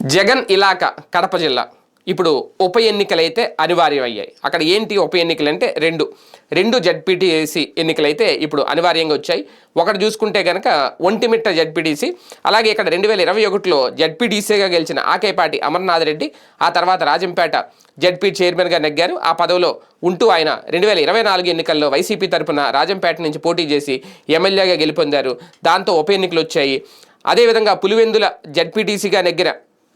జగన్ ఇలాకా కడప జిల్లా. ఇప్పుడు ఉప ఎన్నికలైతే అనివార్యమయ్యాయి. అక్కడ ఏంటి ఉప ఎన్నికలు అంటే రెండు. రెండు జడ్పీటీసీ ఎన్నికలైతే ఇప్పుడు అనివార్యంగా వచ్చాయి. ఒకటి చూసుకుంటే కనుక ఒంటిమిట్ట జడ్పీటీసీ అలాగే ఇక్కడ రెండు వేల ఇరవై ఒకటిలో జడ్పీటీసీగా గెలిచిన ఆకేపాటి అమర్నాథ్ రెడ్డి ఆ తర్వాత రాజంపేట జడ్పీ చైర్మన్గా నెగ్గారు. ఆ పదవిలో ఉంటూ ఆయన రెండు వేల ఇరవై నాలుగు ఎన్నికల్లో వైసీపీ తరపున రాజంపేట నుంచి పోటీ చేసి ఎమ్మెల్యేగా గెలుపొందారు. దాంతో ఉప ఎన్నికలు వచ్చాయి అదేవిధంగా పులివెందుల జడ్పీటీసీగా నెగ్గిన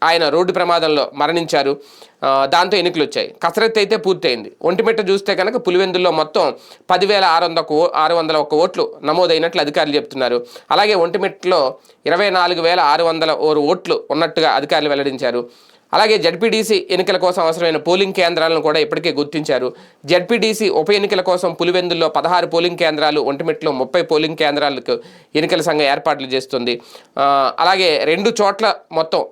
ఆయన రోడ్డు ప్రమాదంలో మరణించారు. దాంతో ఎన్నికలు వచ్చాయి. కసరత్తు అయితే పూర్తయింది. ఒంటిమిట్ట చూస్తే కనుక పులివెందుల్లో మొత్తం పదివేల ఆరు వందల ఓ ఆరు వందల ఒక్క ఓట్లు నమోదైనట్లు అధికారులు చెప్తున్నారు అలాగే ఒంటిమిట్టలో ఇరవై నాలుగు వేల ఆరు వందల ఓరు ఓట్లు ఉన్నట్టుగా అధికారులు వెల్లడించారు. అలాగే జడ్పీడీసీ ఎన్నికల కోసం అవసరమైన పోలింగ్ కేంద్రాలను కూడా ఇప్పటికే గుర్తించారు. జడ్పీడీసీ ఉప ఎన్నికల కోసం పులివెందుల్లో పదహారు పోలింగ్ కేంద్రాలు ఒంటిమిట్లో ముప్పై పోలింగ్ కేంద్రాలకు ఎన్నికల సంఘం ఏర్పాట్లు చేస్తుంది. అలాగే రెండు చోట్ల మొత్తం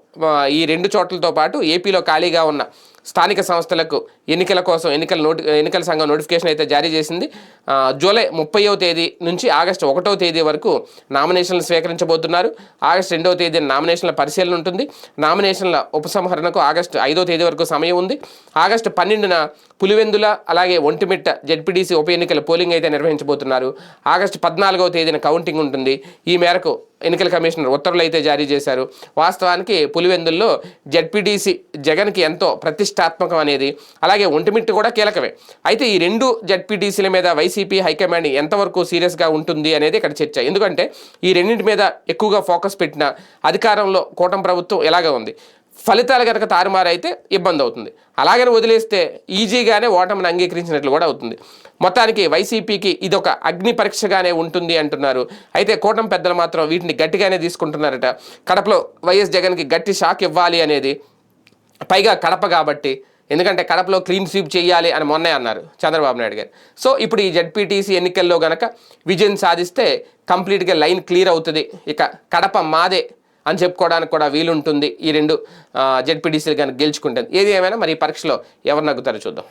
ఈ రెండు చోట్లతో పాటు ఏపీలో ఖాళీగా ఉన్న స్థానిక సంస్థలకు ఎన్నికల కోసం ఎన్నికల నోటి ఎన్నికల సంఘం నోటిఫికేషన్ అయితే జారీ చేసింది. జూలై ముప్పైవ తేదీ నుంచి ఆగస్టు ఒకటో తేదీ వరకు నామినేషన్లు స్వీకరించబోతున్నారు. ఆగస్టు రెండవ తేదీన నామినేషన్ల పరిశీలన ఉంటుంది. నామినేషన్ల ఉపసంహరణకు ఆగస్టు ఐదో తేదీ వరకు సమయం ఉంది. ఆగస్టు పన్నెండున పులివెందుల అలాగే ఒంటిమిట్ట జడ్పీడీసీ ఉప ఎన్నికల పోలింగ్ అయితే నిర్వహించబోతున్నారు. ఆగస్టు పద్నాలుగవ తేదీన కౌంటింగ్ ఉంటుంది. ఈ మేరకు ఎన్నికల కమిషనర్ ఉత్తర్వులు అయితే జారీ చేశారు. వాస్తవానికి పులివెందుల్లో జడ్పీడీసీ జగన్కి ఎంతో ప్రతిష్టాత్మకం అనేది అలాగే ఒంటిమిట్టు కూడా కీలకమే. అయితే ఈ రెండు జడ్పీటీసీల మీద వైసీపీ హైకమాండ్ ఎంతవరకు సీరియస్గా ఉంటుంది అనేది ఇక్కడ చర్చ. ఎందుకంటే ఈ రెండింటి మీద ఎక్కువగా ఫోకస్ పెట్టిన అధికారంలో కూటమి ప్రభుత్వం ఎలాగ ఉంది? ఫలితాలు కనుక తారుమారైతే ఇబ్బంది అవుతుంది అలాగని వదిలేస్తే ఈజీగానే ఓటమిని అంగీకరించినట్లు కూడా అవుతుంది. మొత్తానికి వైసీపీకి ఇదొక అగ్ని పరీక్షగానే ఉంటుంది అంటున్నారు. అయితే కూటమి పెద్దలు మాత్రం వీటిని గట్టిగానే తీసుకుంటున్నారట. కడపలో వైఎస్ జగన్కి గట్టి షాక్ ఇవ్వాలి అనేది పైగా కడప కాబట్టి. ఎందుకంటే కడపలో క్లీన్ స్వీప్ చేయాలి అని మొన్నే అన్నారు చంద్రబాబు నాయుడు గారు. సో ఇప్పుడు ఈ జడ్పీటీసీ ఎన్నికల్లో గనక విజయం సాధిస్తే కంప్లీట్గా లైన్ క్లియర్ అవుతుంది. ఇక కడప మాదే అని చెప్పుకోవడానికి కూడా వీలుంటుంది ఈ రెండు జడ్పీటీసీలు కనుక గెలుచుకుంటుంది ఏది ఏమైనా మరి ఈ పరీక్షలో ఎవరు నగ్గుతారో చూద్దాం.